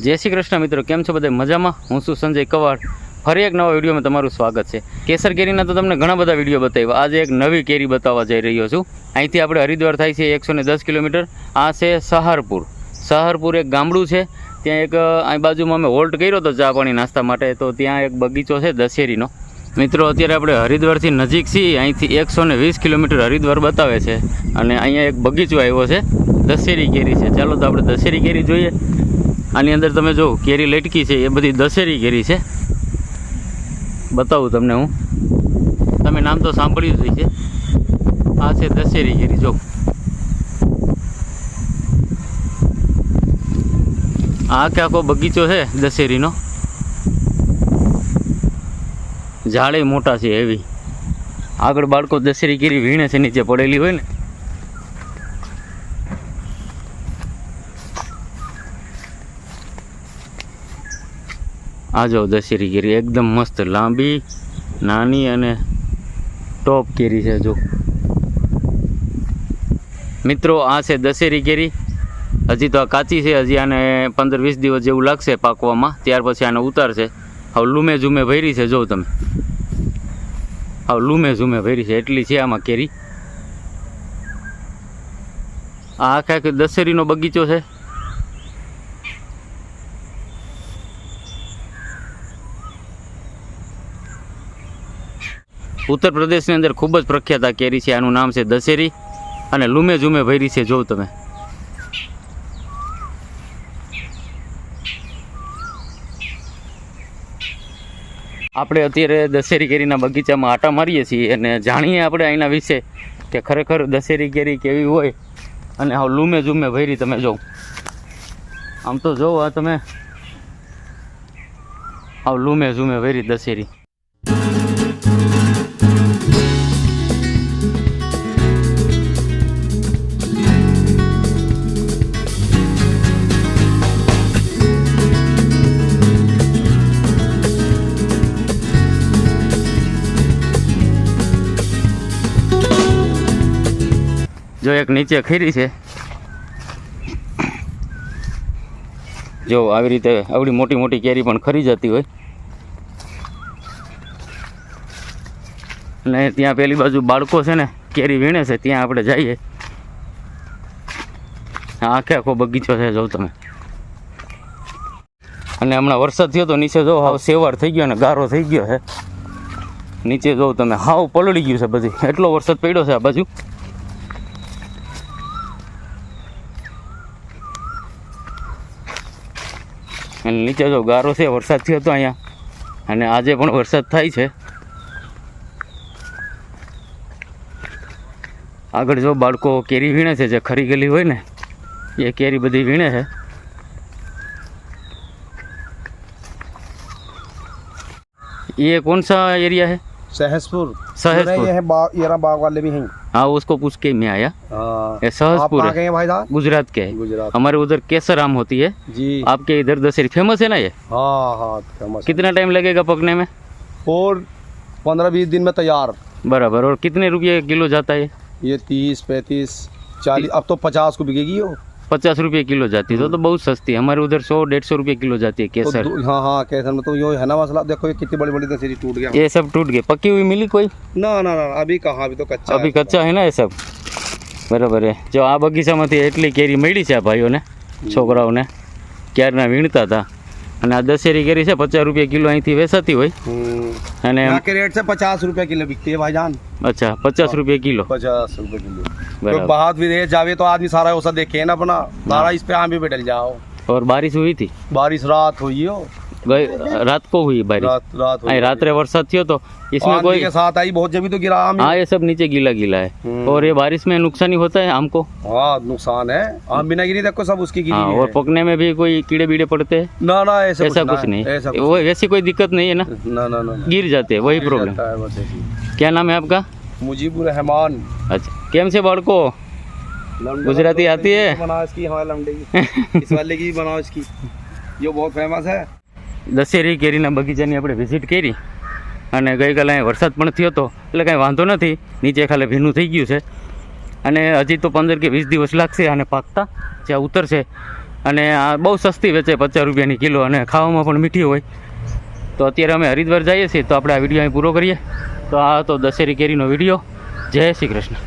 જય શ્રી કૃષ્ણ મિત્રો, કેમ છો બધા? મજામાં? હું છું સંજય કવાડ. ફરી એક નવા વિડીયોમાં તમારું સ્વાગત છે. કેસર કેરીના તો તમને ઘણા બધા વીડિયો બતાવ્યા. આજે એક નવી કેરી બતાવવા જઈ રહ્યો છું. અહીંથી આપણે હરિદ્વાર થાય છે એકસો દસ કિલોમીટર. આ છે સહારપુર. સહારપુર એક ગામડું છે. ત્યાં એક અહીં બાજુમાં અમે હોલ્ટ કર્યો હતો ચા પાણી નાસ્તા માટે. તો ત્યાં એક બગીચો છે દશેરીનો. મિત્રો, અત્યારે આપણે હરિદ્વારથી નજીક છીએ. અહીંથી એકસો વીસ કિલોમીટર હરિદ્વાર બતાવે છે. અને અહીંયા એક બગીચો આવ્યો છે. દશેરી કેરી છે. ચાલો તો આપણે દશેરી કેરી જોઈએ. આની અંદર તમે જો કેરી લટકી છે, એ બધી દશેરી કેરી છે. બતાવું તમને હું. તમે નામ તો સાંભળ્યું જ છે આ છે દશેરી કેરી, જો. આ કે આખો બગીચો છે દશેરીનો. ઝાડે મોટા છે એવી. આગળ બાળકો દશેરી કેરી વીણે છે, નીચે પડેલી હોય ને. આ જો દશેરી કેરી એકદમ મસ્ત, લાંબી, નાની અને ટોપ કેરી છે જો. મિત્રો, આ છે દશેરી કેરી હજી તો આ કાચી છે, હજી આને પંદર વીસ દિવસ જેવું લાગશે પાકવામાં. ત્યાર પછી આને ઉતારશે. હવે લૂમે ઝૂમે ભરી છે, જો તમે. હવે લૂમે ઝૂમે ભરી છે, એટલી છે આમાં કેરી આ આખે આખી દશેરીનો બગીચો છે. ઉત્તર પ્રદેશની અંદર ખૂબ જ પ્રખ્યાત આ કેરી છે. આનું નામ છે દશેરી અને લૂમે ઝૂમે ભરી છે. જોવ તમે. આપણે અત્યારે દશેરી કેરીના બગીચામાં આટા મારીએ છીએ અને જાણીએ આપણે અહીંના વિશે કે ખરેખર દશેરી કેરી કેવી હોય અને આ લૂમે ઝૂમે ભરી તમે જોવ. આમ તો જોવો આ તમે. આવ લૂમે ઝૂમે ભરી દશેરી. જો એક નીચે ખીરી છે. જો આવી રીતે આવડી મોટી મોટી કેરી પણ ખરી જતી હોય. અને ત્યાં પેલી બાજુ બાળકો છે ને, કેરી વીણે છે, ત્યાં આપણે જઈએ. આખે આખો બગીચો છે, જો તમે. અને હમણાં વરસાદ થયો તો નીચે જો હાવ સેવાર થઈ ગયો અને ગારો થઈ ગયો છે. નીચે જો તમે હાવ પલળી ગયું છે બધી. એટલો વરસાદ પડ્યો છે આ બાજુ. અને નીચે જો ગારો છે વરસાદ થયો હતો અહીંયા અને આજે પણ વરસાદ થાય છે આગળ જો બાળકો કેરી વીણે છે જે ખરી ગયેલી હોય ને એ કેરી બધી વીણે છે ये कौन सा एरिया है सहसपुर। सहसपुर। ये है बाग वाले भी हैं। हाँ उसको पूछ के मैं आया। हाँ। आप सहसपुर गए भाई साहब? गुजरात के है। गुजरात। हमारे उधर केसर आम होती है। जी। आपके इधर दशहरी फ़ेमस है ना ये? हाँ हाँ फ़ेमस कितना टाइम लगेगा पकने में? और पंद्रह बीस दिन में तैयार। बराबर और कितने रुपये किलो जाता है? ये तीस पैंतीस चालीस अब तो पचास को बिकेगी पचास रुपये किलो जाती है तो, तो बहुत सस्ती है हमारे उधर सौ डेढ़ सौ रुपये किलो जाती है तो केसर दो- हाँ हाँ कैसर में तो यो है ना मसला देखो ये कितनी बड़ी बड़ी दशहरी टूट गया ये सब टूट गए पकी हुई मिली कोई ना ना ना अभी कहाँ अभी तो कच्चा અભી है કચ્ચા હે ને એ સબ બરાબર હે જો આ બગીચામાંથી એટલી કેરી મળી છે આ ભાઈઓને છોકરાઓને ક્યારના વીણતા હતા અને આ દશેરી કેરી છે પચાસ રૂપિયા કિલો અહીંથી વેચાતી હોય हम्म। અને यहाँ के रेट से पचास रुपए किलो बिकती है भाईजान અચ્છા પચાસ રૂપિયા કિલો पचास रुपए किलो तो बराबर बाहर विदेश जावे तो आदमी सारा औसत देखे ना अपना सारा इस पे आम भी बैठल जाओ और बारिश हुई थी बारिश रात हुई हो गई रात को हुई बारिश। रात रात वर्षा हाँ, थी तो इसमें कोई साथ आई बहुत जमी तो गिरा हाँ ये सब नीचे गीला गीला है। हम्म। और ये बारिश में नुकसान ही होता है आम को। हाँ नुकसान है। आम बिना गिरी तक को सब उसकी गिरी हाँ, और पकने में भी कोई कीड़े बीड़े पड़ते हैं। ना ना ऐसा ऐसा कुछ नहीं। वो वैसी कोई दिक्कत नहीं है ना। ना गिर जाते है वही प्रॉब्लम क्या नाम है आपका? मुजीबुर रहमान। अच्छा केम से बड़ को? गुजराती तो आती है। बनाओ इसकी हमारे लमडे की। इस वाले की बनाओ इसकी। जो बहुत फ़ेमस है। દશેરી કેરીના બગીચાની આપણે વિઝિટ કરી અને ગઈકાલે અહીં વરસાદ પણ થયો હતો, એટલે કાંઈ વાંધો નથી. નીચે ખાલી ભીનું થઈ ગયું છે. અને હજી તો પંદર કે વીસ દિવસ લાગશે આને પાકતા, જ્યાં ઉતરશે. અને આ બહુ સસ્તી વેચે પચાસ રૂપિયાની કિલો અને ખાવામાં પણ મીઠી હોય. તો અત્યારે અમે હરિદ્વાર જઈએ છીએ, તો આપણે આ વીડિયો અહીં પૂરો કરીએ. તો આ હતો દશેરી કેરીનો વીડિયો. જય શ્રી કૃષ્ણ.